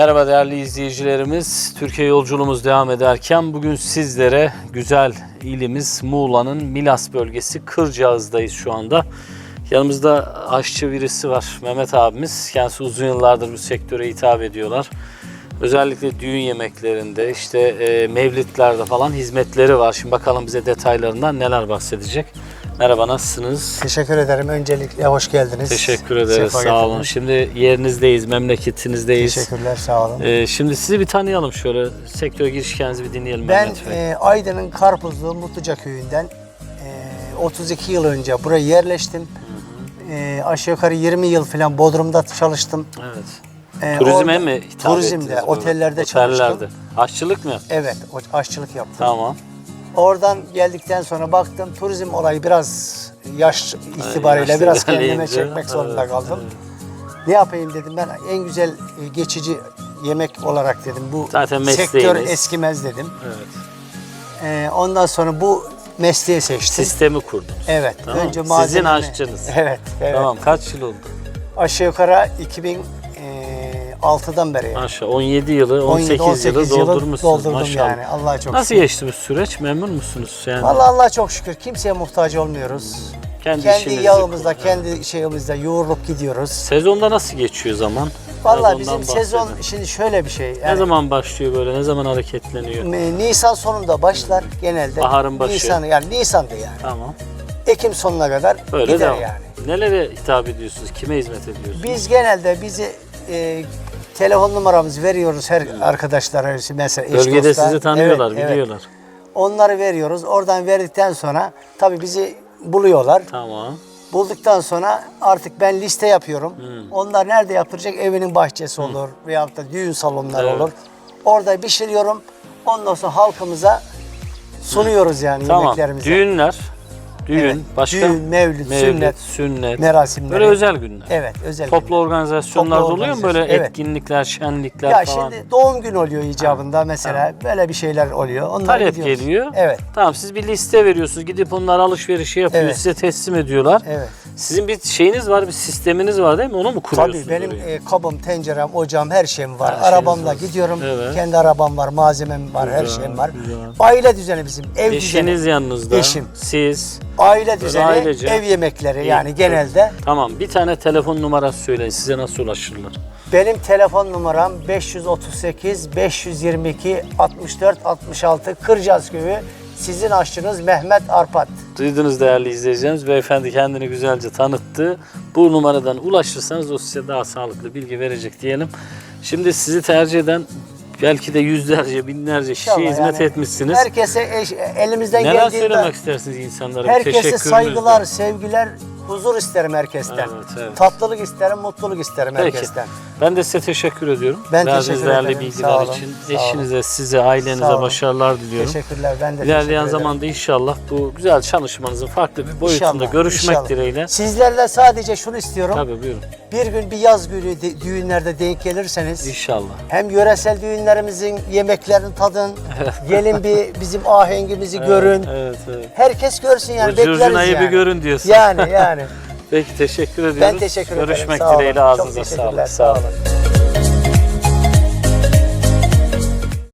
Merhaba değerli izleyicilerimiz. Türkiye yolculuğumuz devam ederken bugün sizlere güzel ilimiz Muğla'nın Milas bölgesi Kırcağız'dayız şu anda. Yanımızda aşçı birisi var Mehmet abimiz. Kendisi uzun yıllardır bu sektöre hitap ediyorlar. Özellikle düğün yemeklerinde işte e, mevlitlerde falan hizmetleri var. Şimdi bakalım bize detaylarından neler bahsedecek. Merhaba nasılsınız? Teşekkür ederim. Öncelikle hoş geldiniz. Teşekkür ederiz Sefa sağ olun. getirdiniz. Şimdi yerinizdeyiz, memleketinizdeyiz. Teşekkürler, sağ olun. Ee, şimdi sizi bir tanıyalım şöyle. Sektöre giriş hikayenizi bir dinleyelim ben e, Aydın'ın Karpuzlu Mutluca köyünden e, 32 yıl önce buraya yerleştim. E, aşağı yukarı 20 yıl falan Bodrum'da çalıştım. evet. E, Turizme mi hitap Turizmde, ettiniz otellerde Otellerde. çalıştım. Aşçılık mı? Evet, aşçılık yaptım. Tamam. Oradan geldikten sonra baktım turizm olayı biraz yaş itibariyle yaşlı biraz kendime ilerleyince, çekmek zorunda evet, kaldım. Ne yapayım dedim ben en güzel e, geçici yemek olarak dedim bu Zaten sektör mesleğiniz. eskimez dedim. Evet. Ee, ondan sonra bu mesleği seçtim. Sistemi kurdunuz. Evet. Tamam. Önce Sizin malzememi- aşçınız. Evet. evet. Tamam. Kaç yıl oldu? Aşağı yukarı 2006'dan beri. yani. Maşallah 17 yılı, 17, 18, yılı doldurmuşsunuz doldurdum maşallah. yani. Allah'a çok Nasıl şükür. geçti bu süreç? Memnun musunuz? Yani Vallahi Allah'a çok şükür. Kimseye muhtaç olmuyoruz. kendi, Kendi işinizi yağımızda, kurun. kendi şeyimizde yoğurulup gidiyoruz. Sezonda nasıl geçiyor zaman? Vallahi Biraz bizim ondan sezon bahsedin. şimdi şöyle bir şey. Ne Yani, zaman başlıyor böyle? Ne zaman hareketleniyor? e, Nisan sonunda başlar genelde. Baharın başı. Nisan yani Nisan'da yani. Tamam. Ekim sonuna kadar Böyle gider devam. yani. Nelere hitap ediyorsunuz? Kime hizmet ediyorsunuz? Biz genelde bizi e, telefon numaramızı veriyoruz her arkadaşlara mesela eş Bölgede dosta. sizi tanıyorlar, Evet, evet. biliyorlar. Onları veriyoruz. Oradan verdikten sonra tabii bizi buluyorlar. Tamam. Bulduktan sonra artık ben liste yapıyorum. Hmm. Onlar nerede yapılacak? Evinin bahçesi olur veyahut da düğün salonları Evet. olur. Orada pişiriyorum. Ondan sonra halkımıza sunuyoruz yani Tamam. yemeklerimizi. Düğünler, düğün, Evet. başka Düğün, mevlüt, sünnet, sünnet, merasimleri. böyle özel günler. Evet, özel. Toplu günler. organizasyonlar Toplu oluyor mu böyle evet. etkinlikler, şenlikler Ya falan? şimdi doğum günü oluyor icabında mesela. Böyle bir şeyler oluyor. Onlara Talep gidiyoruz. geliyor. Evet. Tamam siz bir liste veriyorsunuz. Gidip onlar alışverişi yapıyor. Evet. Size teslim ediyorlar. Evet. Sizin bir şeyiniz var, bir sisteminiz var değil mi? Onu mu kuruyorsunuz? Tabii benim e, kabım, tencerem, ocağım her şeyim var. Her şeyiniz Arabamla var. gidiyorum. Evet. Kendi arabam var, malzemem var, her Güzel, şeyim var. güzel. Aile düzeni bizim, ev Eşiniz düzeni. yanınızda. Eşim. Siz. Aile düzeni, ailece. ev yemekleri yani genelde. Tamam. Bir tane telefon numarası söyleyin. Size nasıl ulaşırlar? Benim telefon numaram 538 522 64 66 Kırcaz Köyü. Sizin aşçınız Mehmet Arpat. Duydunuz değerli izleyicilerimiz. Beyefendi kendini güzelce tanıttı. Bu numaradan ulaşırsanız o size daha sağlıklı bilgi verecek diyelim. Şimdi sizi tercih eden belki de yüzlerce, binlerce kişiye İnşallah hizmet yani etmişsiniz. Herkese eş- elimizden Neler geldiğinde söylemek istersiniz insanlara? Herkese saygılar, sevgiler, huzur isterim herkesten. Evet, evet. Tatlılık isterim, mutluluk isterim Peki. herkesten. Ben de size teşekkür ediyorum. Ben Verdiğiniz teşekkür değerli ederim. bilgiler Sağ olun, için. sağ olun. Eşinize, size, ailenize olun. başarılar diliyorum. Teşekkürler. Ben de teşekkür İlerleyen ederim. zamanda inşallah bu güzel çalışmanızın farklı bir boyutunda İnşallah, görüşmek inşallah. dileğiyle. Sizlerle sadece şunu istiyorum. Tabii buyurun. Bir gün bir yaz günü de- düğünlerde denk gelirseniz İnşallah. hem yöresel düğünlerimizin yemeklerini tadın, gelin bir bizim ahengimizi görün. Evet, evet. Herkes görsün yani Bu bekleriz curcunayı yani. bir görün diyorsun. Yani yani. Peki teşekkür ediyoruz. Ben teşekkür ederim. Görüşmek Sağ olun. dileğiyle Çok ağzınıza sağlık. Sağ olun. Sağ olun.